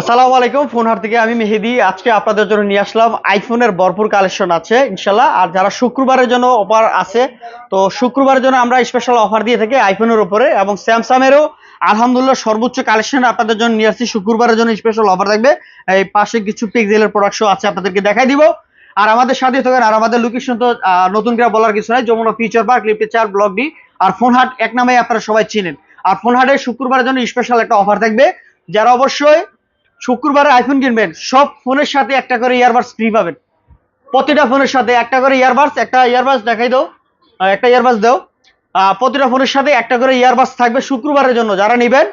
আসসালামু আলাইকুম ফোন হাট থেকে আমি মেহেদি। আজকে আপনাদের জন্য নিয়ে আসলাম আইফোনের ভরপুর কালেকশন আছে ইনশাল্লাহ আর যারা শুক্রবারের জন্য অফার আছে, তো শুক্রবারের জন্য আমরা স্পেশাল অফার দিয়ে থাকি আইফোনের উপরে এবং স্যামসাংয়েরও। আলহামদুলিল্লাহ সর্বোচ্চ কালেকশন আপনাদের জন্য নিয়ে আসছি। শুক্রবারের জন্য স্পেশাল অফার থাকবে। এই পাশে কিছু পিক্সেলের প্রোডাক্টও আছে, আপনাদেরকে দেখাই দিব। আর আমাদের সাথে থাকেন, আর আমাদের লোকেশন তো নতুন করে বলার কিছু নাই। যমুনা ফিউচার পার্ক লিফটে চার ব্লক ডি আর ফোন হাট এক নামে আপনারা সবাই চিনেন। আর ফোন হাটে শুক্রবারের জন্য স্পেশাল একটা অফার থাকবে। যারা অবশ্যই শুক্রবারে আইফোন কিনবেন, সব ফোনের সাথে একটা করে ইয়ারবাডস ফ্রি পাবেন। প্রতিটা ফোনের সাথে একটা করে ইয়ারবাডস একটা ইয়ারবাডস দেখাই দাও একটা ইয়ারবাডস দাও। প্রতিটা ফোনের সাথে একটা করে ইয়ারবাডস থাকবে শুক্রবারের জন্য। যারা নেবেন,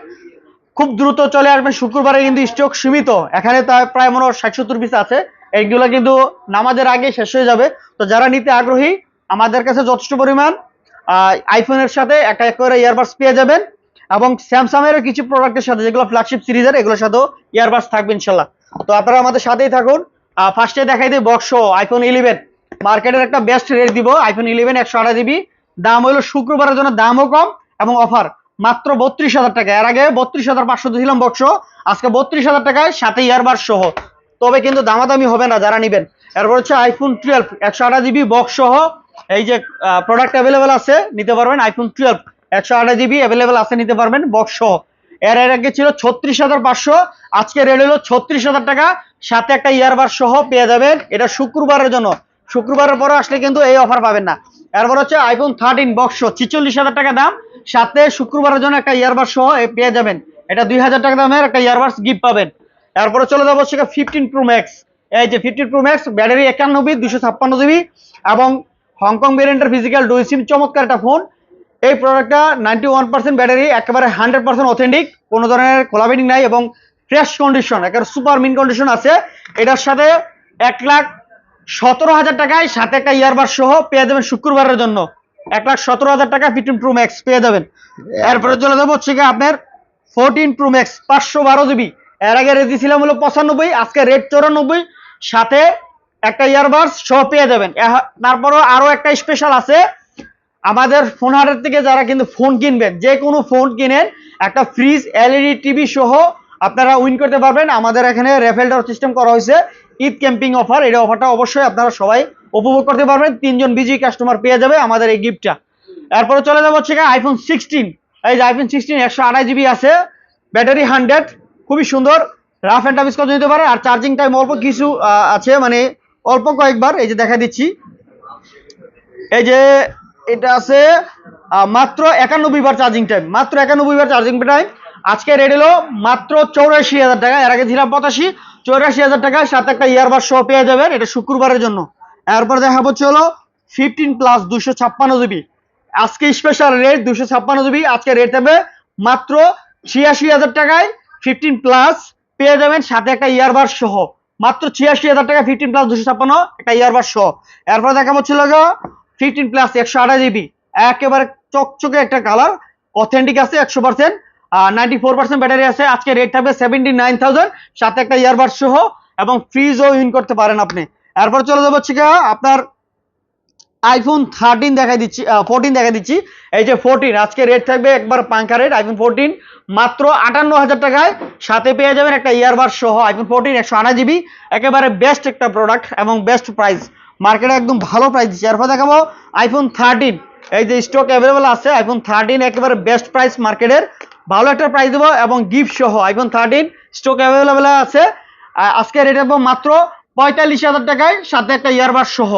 খুব দ্রুত চলে আসবেন। শুক্রবারে কিন্তু স্টক সীমিত। এখানে প্রায় মনে হয় ষাট সত্তর পিস আছে। এইগুলো কিন্তু নামাজের আগে শেষ হয়ে যাবে। তো যারা নিতে আগ্রহী, আমাদের কাছে যথেষ্ট পরিমাণ আইফোনের সাথে একটা এক করে ইয়ারবাডস পেয়ে যাবেন। এবং স্যামসাং এর কিছু প্রোডাক্টের সাথে, যেগুলো ফ্ল্যাগশিপ সিরিজের এগুলোর সাথেও ইয়ারবাডস থাকবে ইনশাল্লাহ তো আপনারা আমাদের সাথেই থাকুন। ফার্স্টে দেখাই দিই বক্স আইফোন ইলেভেন মার্কেটের একটা বেস্ট রেট দিব আইফোন ইলেভেন একশো জিবি দাম হলো শুক্রবারের জন্য দামও কম এবং অফার মাত্র বত্রিশ হাজার টাকা। এর আগে বত্রিশ হাজার পাঁচশো দিয়েছিলাম বক্স আজকে বত্রিশ হাজার টাকায় সাথে ইয়ারবাড সহ। তবে কিন্তু দামাদামি হবে না, যারা নেবেন। এরপর হচ্ছে আইফোন টুয়েলভ একশো আঠাশ জিবি বক্স সহ। এই যে প্রোডাক্ট অ্যাভেলেবেল আছে, নিতে পারবেন আইফোন টুয়েলভ একশো আঠাশ জিবি অ্যাভেলেবেল আছে, নিতে পারবেন বক্স এর এর আগে ছিল ছত্রিশ হাজার পাঁচশো। আজকে রেট হলো ছত্রিশ হাজার টাকা। সাথে একটা ইয়ারবার সহ পেয়ে যাবেন। এটা শুক্রবারের জন্য। শুক্রবারের পরে আসলে কিন্তু এই অফার পাবেন না। এরপর হচ্ছে আইফোন থার্টিন বক্স ছিচল্লিশ হাজার টাকা দাম। সাথে শুক্রবারের জন্য একটা ইয়ারবার সহ পেয়ে যাবেন। এটা দুই হাজার টাকা দামের একটা ইয়ারবাডস গিফট পাবেন। এরপরে চলে যাব সেটা ফিফটিন প্রো ম্যাক্স এই যে ফিফটিন প্রো ম্যাক্স ব্যাটারি একানব্বই দুশো ছাপ্পান্ন জিবি এবং হংকং ভেরিয়েন্টের ফিজিক্যাল ডুই সিম চমৎকার একটা ফোন এই প্রোডাক্টটা নাইনটি ওয়ান পার্সেন্ট ব্যাটারি একেবারে হান্ড্রেড পার্সেন্ট অথেন্টিক কোনো ধরনের খোলা নাই এবং ফ্রেশ কন্ডিশন একেবারে সুপার মিন কন্ডিশন আছে। এটার সাথে এক লাখ সতেরো হাজার টাকায় সাথে একটা ইয়ারবার সহ পেয়ে যাবেন শুক্রবারের জন্য। এক লাখ সতেরো হাজার টাকা ফিফটিন প্রো ম্যাক্স পেয়ে যাবেন। এরপরে চলে যাব হচ্ছে গিয়ে আপনার ফোরটিন প্রো ম্যাক্স পাঁচশো বারো জিবি। এর আগে রেট দিয়েছিলাম হলো পঁচানব্বই, আজকে রেট চৌরানব্বই। সাথে একটা ইয়ারবাডস সহ পেয়ে যাবেন। তারপরও আরও একটা স্পেশাল আছে আমাদের ফোন হাটের থেকে যারা কিন্তু ফোন কিনবেন যে কোনো ফোন কিনেন, একটা ফ্রিজ এলইডি টিভি সহ আপনারা উইন করতে পারবেন। আমাদের এখানে রেফেল ডর সিস্টেম করা হয়েছে, ঈদ ক্যাম্পিং অফার এই অফারটা অবশ্যই আপনারা সবাই উপভোগ করতে পারবেন। তিনজন বিজি কাস্টমার পেয়ে যাবে আমাদের এই গিফটটা এরপরে চলে যাব হচ্ছে আইফোন সিক্সটিন এই যে আইফোন সিক্সটিন একশো আড়াই জিবি আছে ব্যাটারি হান্ড্রেড খুবই সুন্দর রাফ অ্যান্ড টাফ ইউজ করতে নিতে পারে, আর চার্জিং টাইম অল্প কিছু আছে মানে অল্প কয়েকবার, এই যে দেখা দিচ্ছি। এই যে এটা আছে মাত্র একানব্বই বার চার্জিং টাইম মাত্র একানব্বই বার চার্জিং টাইম আজকে রেট হলো মাত্র চৌরাশি হাজার টাকা, এর আগে ছিলাম পঁচাশি, চৌরাশি হাজার টাকা, সাথে একটা ইয়ারবার সহ পেয়ে যাবেন, এটা শুক্রবারের জন্য। এরপর দেখা হচ্ছে হলো ফিফটিন প্লাস দুশো ছাপ্পান্ন জিবি আজকে স্পেশাল রেট দুশো ছাপ্পান্ন জিবি আজকে রেট হবে মাত্র ছিয়াশি হাজার টাকায় ফিফটিন প্লাস পেয়ে যাবেন, সাথে একটা ইয়ারবার সহ মাত্র ছিয়াশি হাজার টাকা ফিফটিন প্লাস দুশো ছাপ্পান্ন, একটা ইয়ারবার সহ এরপর দেখা হচ্ছিল ফিফটিন প্লাস একশো আঠাশ জিবি একেবারে চকচকে একটা কালার অথেন্টিক আছে একশো percent ninety four percent battery আছে। আজকে রেট থাকবে সেভেন্টি নাইন থাউজেন্ড সাথে একটা ইয়ারবার সহ, এবং ফ্রিজও ইউন করতে পারেন আপনি। এরপর চলে যাব হচ্ছে আপনার আইফোন থার্টিন দেখা দিচ্ছি ফোরটিন দেখা দিচ্ছি। এই যে ফোরটিন আজকে রেট থাকবে একবার পাঙ্কা রেট আইফোন ফোরটিন মাত্র আটান্ন হাজার টাকায়। সাথে পেয়ে যাবেন একটা ইয়ারবার সহ আইফোন ফোরটিন একশো আনা জিবি একেবারে বেস্ট একটা প্রোডাক্ট এবং বেস্ট প্রাইস মার্কেটে একদম ভালো প্রাইস দিচ্ছে। এরপর দেখাবো আইফোন থার্টিন এই যে স্টক অ্যাভেলেবল আছে আইফোন থার্টিন একেবারে বেস্ট প্রাইস মার্কেটের। ভালো একটা প্রাইস দেবো এবং গিফট সহ আইফোন থার্টিন স্টক অ্যাভেলেবল আছে। আজকে রেট দেবো মাত্র পঁয়তাল্লিশ হাজার টাকায়, সাথে একটা ইয়ারবার সহ।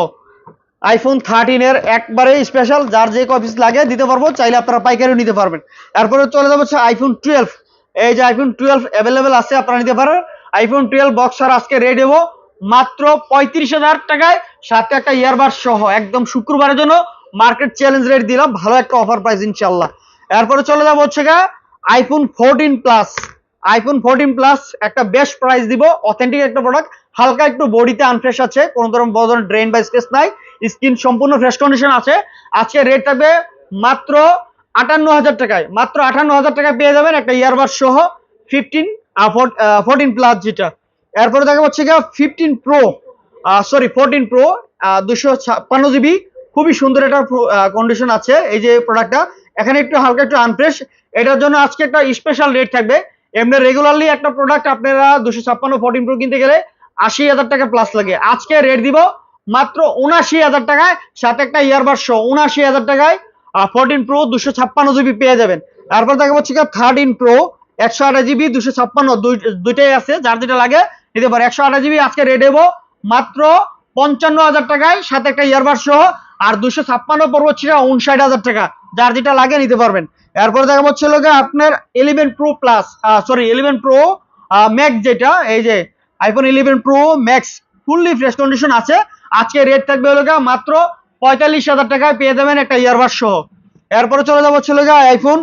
আইফোন থার্টিন এর একবারে স্পেশাল যার যে কপিস লাগে দিতে পারব, চাইলে আপনারা পাইকারিও নিতে পারবেন। তারপরে চলে যাব আইফোন টুয়েলভ এই যে আইফোন টুয়েলভ অ্যাভেলেবেল আছে, আপনারা নিতে পারেন। আইফোন টুয়েলভ বক্সার আজকে রেট দেবো মাত্র পঁয়ত্রিশ হাজার টাকায় সাথে একটা ইয়ারবার সহ, একদম শুক্রবারের জন্য মার্কেট চ্যালেঞ্জ রেট দিলাম, ভালো একটা অফার প্রাইস ইনশাল্লাহ এরপরে চলে যাব হচ্ছে গা iPhone fourteen plus iPhone fourteen plus একটা বেস্ট প্রাইস দিব অথেন্টিক একটা প্রোডাক্ট হালকা একটু বডিতে আনফ্রেশ আছে, কোনো ধরনের বড় ধরনের ড্রেন বা স্পেস নাই স্কিন সম্পূর্ণ ফ্রেশ কন্ডিশন আছে। আজকে রেট থাকবে মাত্র আটান্ন হাজার টাকায়, মাত্র আটান্ন হাজার টাকায় পেয়ে যাবেন একটা ইয়ারবার সহ ফিফটিন ফোরটিন প্লাস যেটা। এরপরে দেখা হচ্ছে গিয়ে fifteen pro sorry fourteen pro দুশো ছাপ্পান্ন জিবি খুবই সুন্দর একটা কন্ডিশন আছে এই যে প্রোডাক্টটা এখানে একটু হালকা একটু আনফ্রেশ এটার জন্য আজকে একটা স্পেশাল রেট থাকবে। এমনি রেগুলারলি একটা প্রোডাক্ট আপনারা দুশো ছাপ্পান্ন ফোরটিন প্রো কিনতে গেলে আশি হাজার টাকা প্লাস লাগে। আজকে রেট দিব মাত্র উনাশি হাজার টাকায়, সাথে একটা ইয়ারবাড শো উনাশি হাজার টাকায় ফোরটিন প্রো দুশো ছাপ্পান্ন জিবি পেয়ে যাবেন। তারপর দেখা হচ্ছে থার্টিন প্রো একশো আঠাশ জিবি দুশো ছাপ্পান্ন দুইটাই আছে, যার যেটা লাগে নিতে পারে। একশো আঠাশ জিবি আজকে রেট দেবো মাত্র পঞ্চান্ন হাজার টাকায়, সাথে একটা ইয়ারবাড সহ, আর দুশো ছাপ্পান্ন পর্ব ছিল উনষাট হাজার টাকা। যার যেটা লাগে নিতে পারবেন। এরপরে দেখা হচ্ছে লোকে আপনার eleven pro plus sorry eleven pro max যেটা, এই যে iPhone eleven pro max fully fresh condition আছে। আজকে রেট থাকবে হলো মাত্র পঁয়তাল্লিশ হাজার টাকায় পেয়ে যাবেন একটা ইয়ারবাড সহ। এরপরে চলে যাব ছিল গিয়ে আইফোন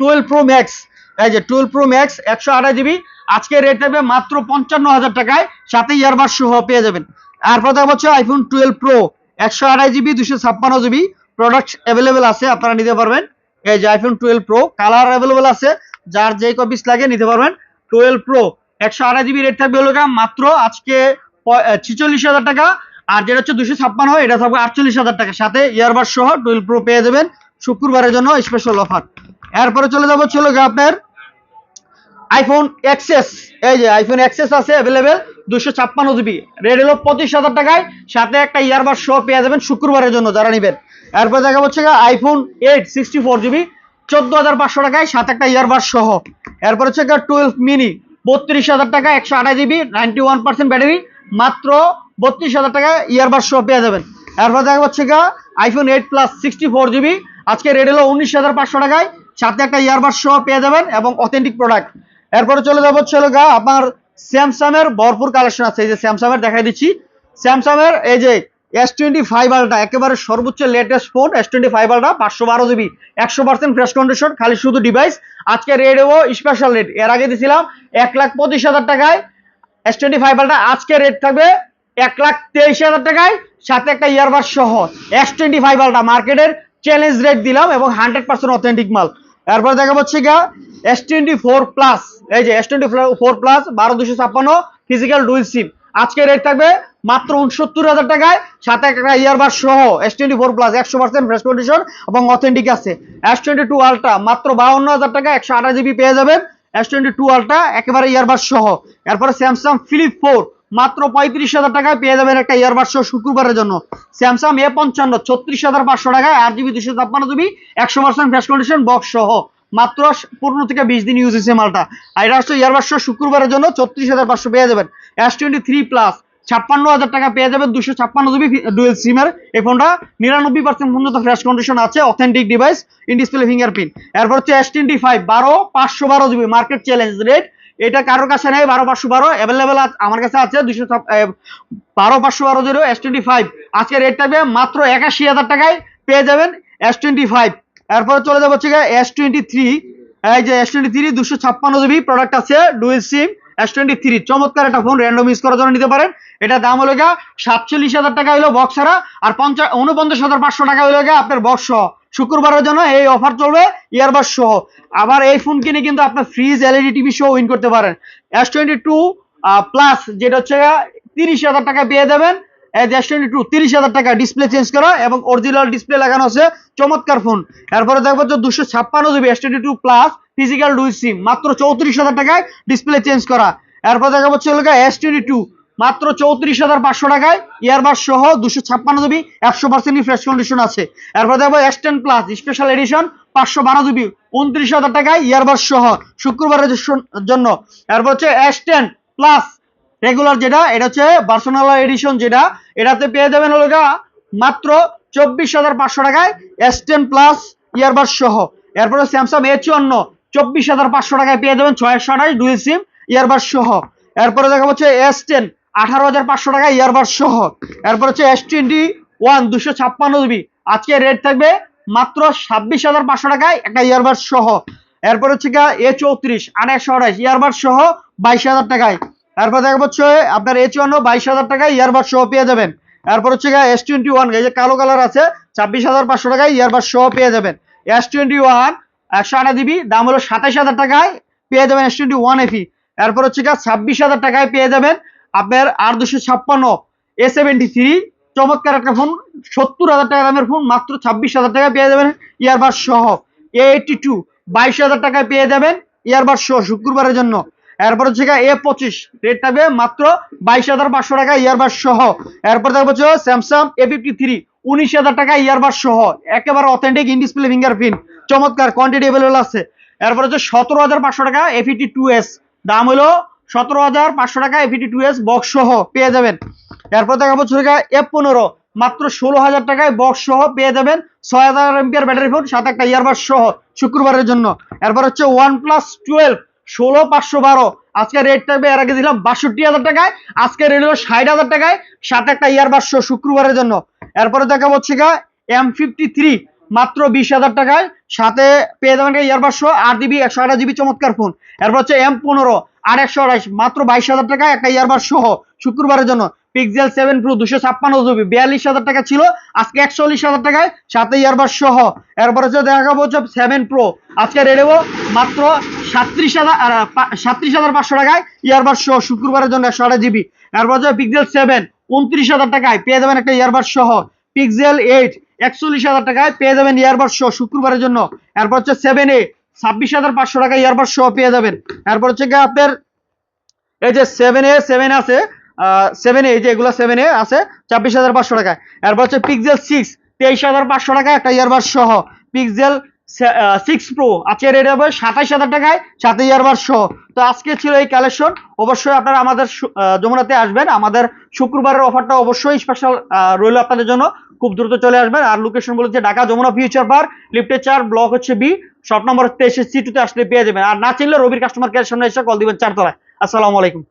টুয়েলভ প্রো ম্যাক্স এই যে টুয়েলভ প্রো ম্যাক্স একশো আঠাশ জিবি আজকে রেট থাকবে মাত্র পঞ্চান্ন হাজার টাকায়, সাথে ইয়ারবাড সহ পেয়ে যাবেন। এরপর দেখা হচ্ছে আইফোন টুয়েলভ প্রো একশো আড়াই জিবি দুশো ছাপ্পান্ন জিবি প্রোডাক্ট অ্যাভেলেবেল আছে, আপনারা নিতে পারবেন। এই যে iPhone twelve pro colour available আছে, যার যে কপিস লাগে নিতে পারবেন। টুয়েলভ প্রো একশো আড়াই জিবি রেট থাকবে হলো মাত্র আজকে ছিচল্লিশ হাজার টাকা। আর যেটা হচ্ছে দুশো ছাপ্পান্ন, এটা থাকবে আটচল্লিশ হাজার টাকা। সাথে ইয়ারবাড সহ টুয়েলভ প্রো পেয়ে যাবেন। শুক্রবারের জন্য স্পেশাল অফার এরপরে চলে যাব ছিল আপনার আইফোন এক্সেস এই যে আইফোন এক্সেস আছে অ্যাভেলেবেল দুশো ছাপ্পান্ন জিবি রেড হলো পঁচিশ হাজার টাকায়, সাথে একটা ইয়ারবাড শো পেয়ে যাবেন শুক্রবারের জন্য যারা নেবেন। এরপর দেখা হচ্ছে iPhone eight sixty four GB চোদ্দ হাজার পাঁচশো টাকায়, সাথে একটা ইয়ারবাড সহ এরপর হচ্ছে টুয়েলভ মিনি বত্রিশ হাজার টাকা একশো আঠাশ GB ninety one percent battery মাত্র বত্রিশ হাজার টাকায় ইয়ারবাড সহ পেয়ে যাবেন। এরপর দেখা হচ্ছে iPhone eight plus sixty four GB আজকে রেড হলো উনিশ হাজার পাঁচশো টাকায়, সাথে একটা ইয়ারবাড সহ পেয়ে যাবেন এবং অথেন্টিক প্রোডাক্ট এরপরে চলে যাব হচ্ছে গা আপনার স্যামসাং এর ভরপুর কালেকশন আছে। এই যে স্যামসাং এর দেখাই দিচ্ছি। স্যামসাং এর এই যে এস টোয়েন্টি ফাইভ আলটা একেবারে সর্বোচ্চ latest phone S twenty five ultra পাঁচশো বারো জিবি একশো পার্সেন্ট ফ্রেশ কন্ডিশন খালি শুধু ডিভাইস আজকে রেট হব স্পেশাল রেট এর আগে দিয়েছিলাম এক লাখ পঁচিশ হাজার টাকায় এস টোয়েন্টি ফাইভ আলটা আজকে রেট থাকবে এক লাখ তেইশ হাজার টাকায়। সাথে একটা ইয়ারবাস সহ এস টোয়েন্টি ফাইভ আলটা মার্কেটের চ্যালেঞ্জ রেট দিলাম এবং হান্ড্রেড পার্সেন্ট অথেন্টিক মাল। এরপর দেখা হচ্ছে গা এস টোয়েন্টি ফোর প্লাস এই যে এস টোয়েন্টি ফোর প্লাস বারো দুশো ছাপ্পান্ন ফিজিক্যাল ডুইল সিম আজকে রেট থাকবে মাত্র উনসত্তর হাজার টাকায়, সাথে একটা ইয়ারবার সহ এস টোয়েন্টি ফোর প্লাস একশো পার্সেন্ট ফ্রেশ কন্ডিশন এবং অথেন্টিক আছে। এস টোয়েন্টি টু আলট্রা মাত্র বাউন্ন হাজার টাকা একশো আঠাশ জিবি পেয়ে যাবেন। এস টোয়েন্টি টু আলট্রা একেবারে ইয়ারবার সহ। এরপরে স্যামসাং ফিলিপ ফোর মাত্র পঁয়ত্রিশ হাজার টাকায় পেয়ে যাবেন একটা ইয়ারবার সহ শুক্রবারের জন্য। স্যামসাং এ পঞ্চান্ন, ছত্রিশ হাজার পাঁচশো টাকায় আট জিবি দুশো ছাপ্পান্ন জিবি একশো পার্সেন্ট ফ্রেশ কন্ডিশন বক্স সহ। মাত্র পনেরো থেকে বিশ দিন ইউজ হয়েছে মালটা। আর এটা হচ্ছে ইয়ারবাস শুক্রবারের জন্য ছত্রিশ হাজার পাঁচশো পেয়ে যাবেন। এস টোয়েন্টি থ্রি প্লাস ছাপ্পান্ন হাজার টাকা পেয়ে যাবেন দুশো ছাপ্পান্ন জিবি ডুয়েল সিমের এই ফোনটা নিরানব্বই পার্সেন্ট পর্যন্ত ফ্রেশ কন্ডিশন আছে authentic device in display fingerprint এরপর হচ্ছে এস টোয়েন্টি ফাইভ বারো, পাঁচশো বারো জিবি মার্কেট চ্যালেঞ্জ রেট এটা কারোর কাছে নেই, বারো পাঁচশো বারো অ্যাভেলেবেল আমার কাছে আছে দুশো বারো পাঁচশো বারো জিরো এস টোয়েন্টি ফাইভ আজকে রেট থাকবে মাত্র একাশি হাজার টাকায় পেয়ে যাবেন এস টোয়েন্টি ফাইভ এরপরে চলে যাব হচ্ছে এস টোয়েন্টি থ্রি এই যে এস টোয়েন্টি থ্রি দুশো ছাপ্পান্ন জিবি প্রোডাক্ট আছে dual SIM S twenty three চমৎকার একটা ফোন র্যান্ডম ইউজ করার জন্য নিতে পারেন। এটা দাম হলো গা সাতচল্লিশ হাজার টাকা হলো বক্স ছাড়া, আর পঞ্চাশ উনপঞ্চাশ হাজার পাঁচশো টাকা হলো গা আপনার বক্স সহ। শুক্রবারের জন্য এই অফার চলবে ইয়ারবাস সহ। আবার এই ফোন কিনে কিন্তু আপনার fridge LED TV show win করতে পারেন। এস টোয়েন্টি টু প্লাস যেটা হচ্ছে তিরিশ হাজার টাকা পেয়ে দেবেন হাজার টাকায় সহ দুশো ছাপ্পান্ন একশো ফ্রেশ কন্ডিশন আছে। এরপর এস প্লাস স্পেশাল এডিশন পাঁচশো বারো জিবি উনত্রিশ হাজার টাকায় ইয়ারবাস সহ শুক্রবারের জন্য। এরপর হচ্ছে এস টেন প্লাস রেগুলার যেটা, এটা হচ্ছে বার্সোনালা এডিশন যেটা, এটাতে পেয়ে যাবেন মাত্র চব্বিশ হাজার পাঁচশো টাকায় এস টেন প্লাস ইয়ারবাস সহ। এরপরে স্যামসাং এ চুয়ান্ন চব্বিশ হাজার পাঁচশো টাকায় পেয়ে যাবেন ছয়শো আঠাশ ডুয়েল সিম ইয়ারবাস সহ। এরপরে দেখা হচ্ছে এস টেন আঠারো হাজার পাঁচশো টাকা ইয়ারবাস সহ। এরপর হচ্ছে এস টোয়েন্টি ওয়ান দুশো ছাপ্পান্ন জিবি আজকে রেট থাকবে মাত্র ছাব্বিশ হাজার পাঁচশো টাকায় একটা ইয়ারবাস সহ। এরপর হচ্ছে এ চৌত্রিশ আঠাশশো আড়াইশ ইয়ারবাস সহ বাইশ হাজার টাকায়। এরপর দেখা হচ্ছে আপনার এ চুয়ান্ন বাইশ হাজার টাকায় ইয়ারবাস সহ পেয়ে যাবেন। এরপর হচ্ছে গা এস টোয়েন্টি ওয়ান যে কালো কালার আছে, ছাব্বিশ হাজার পাঁচশো টাকায় ইয়ারবাস সহ পেয়ে যাবেন। এস টোয়েন্টি ওয়ান একশো আঠাশ জিবি দাম হলো সাতাইশ হাজার টাকায় পেয়ে যাবেন এস টোয়েন্টি ওয়ান এফি এরপর হচ্ছে গা ছাব্বিশ হাজার টাকায় পেয়ে যাবেন আপনার আর দুশো ছাপ্পান্ন এ সেভেন্টি থ্রি চমৎকার একটা ফোন সত্তর হাজার টাকা দামের ফোন মাত্র ছাব্বিশ হাজার টাকায় পেয়ে যাবেন ইয়ারবাস সহ। এ টু বাইশ হাজার টাকায় পেয়ে যাবেন ইয়ারবাড সহ শুক্রবারের জন্য। এরপর হচ্ছে এ পঁচিশ। রেট থাকবে মাত্র বাইশ হাজার পাঁচশো টাকা ইয়ারবাড সহ। এরপর থাকবে হচ্ছে স্যামসাং এ ফিফটি থ্রি উনিশ হাজার টাকা ইয়ারবাড সহ। একেবারে অথেন্টিক ইন ডিসপ্লে ফিঙ্গারপ্রিন্ট চমৎকার কোয়ান্টিটি অ্যাভেলেবল আছে। এরপর হচ্ছে সতেরো হাজার পাঁচশো টাকা এ ফিফটি টু এস দাম হলো সতেরো হাজার পাঁচশো টাকা A fifty two S box সহ পেয়ে যাবেন। এরপর দেখা হচ্ছে এফ পনেরো। মাত্র ষোলো হাজার টাকায় বক্স সহ পেয়ে যাবেন। ছয় হাজার এমপিআর ব্যাটারি ফোন, সাত একটা ইয়ারবাড সহ শুক্রবারের জন্য। এরপর হচ্ছে ওয়ান প্লাস টুয়েলভ ষোলো, পাঁচশো, বারো। আজকে রেট থাকবে, এর আগে দিলাম বাষট্টি হাজার টাকায়, আজকে রেট হলো ষাট হাজার টাকায়, সাথে একটা ইয়ার বাসশো শুক্রবারের জন্য। এরপরে দেখা হচ্ছে গা এম ফিফটি থ্রি মাত্র বিশ হাজার টাকায়, সাথে পেয়ে যাবেন ইয়ার বাসশো আট জিবি একশো আঠাশ জিবি চমৎকার ফোন এরপর হচ্ছে এম পনেরো, আর একশো আঠাশ, মাত্র বাইশ হাজার টাকায় একটা ইয়ারবাস সহ শুক্রবারের জন্য। পিক্সেল সেভেন প্রো দুশো ছাপ্পান্ন জিবি, বিয়াল্লিশ হাজার টাকা ছিল, আজকে একচল্লিশ হাজার টাকায়, সাথে ইয়ারবাড সহ। এরপর হচ্ছে দেখা হচ্ছে সেভেন প্রো আজকে রেডেবো মাত্র সাত্রিশ হাজার সাত্রিশ হাজার পাঁচশো টাকায় ইয়ারবাড সহ, শুক্রবারের জন্য একশো আঠাশ জিবি। এরপর হচ্ছে পিক্সেল সেভেন উনত্রিশ হাজার টাকায় পেয়ে যাবেন একটা ইয়ারবাড সহ। পিক্সেল এইট একচল্লিশ হাজার টাকায় পেয়ে যাবেন ইয়ারবাড সহ, শুক্রবারের জন্য। এরপর হচ্ছে সেভেন এ ছাব্বিশ হাজার পাঁচশো টাকা ইয়ারবাড সহ পেয়ে যাবেন। এরপর হচ্ছে আপনার এই যে সেভেন এ সেভেন আছে সেভেন এ যে এগুলো সেভেন এ আছে, ছাব্বিশ হাজার পাঁচশো টাকায় এরপর হচ্ছে পিক্সেল সিক্স তেইশ হাজার পাঁচশো টাকা একটা ইয়ারবাড সহ। পিক্সেল সিক্স প্রো আজকে রেট হবে সাতাইশ হাজার টাকায়, সাথে ইয়ারবাড সহ। তো আজকে ছিল এই কালেকশন অবশ্যই আপনারা আমাদের যমুনাতে আসবেন। আমাদের শুক্রবারের অফারটা অবশ্যই স্পেশাল রইল আপনাদের জন্য। খুব দ্রুত চলে আসবেন। আর লোকেশন বলেছে ঢাকা যমুনা ফিউচার পার্ক লিফটে চার ব্লক হচ্ছে বি শপ নম্বর তেইশে সি টুতে আসলে পেয়ে যাবেন। আর না চিনলে রবির কাস্টমার কেয়ার সামনে এসে কল দিবেন চারতলায়। আসসালামু আলাইকুম।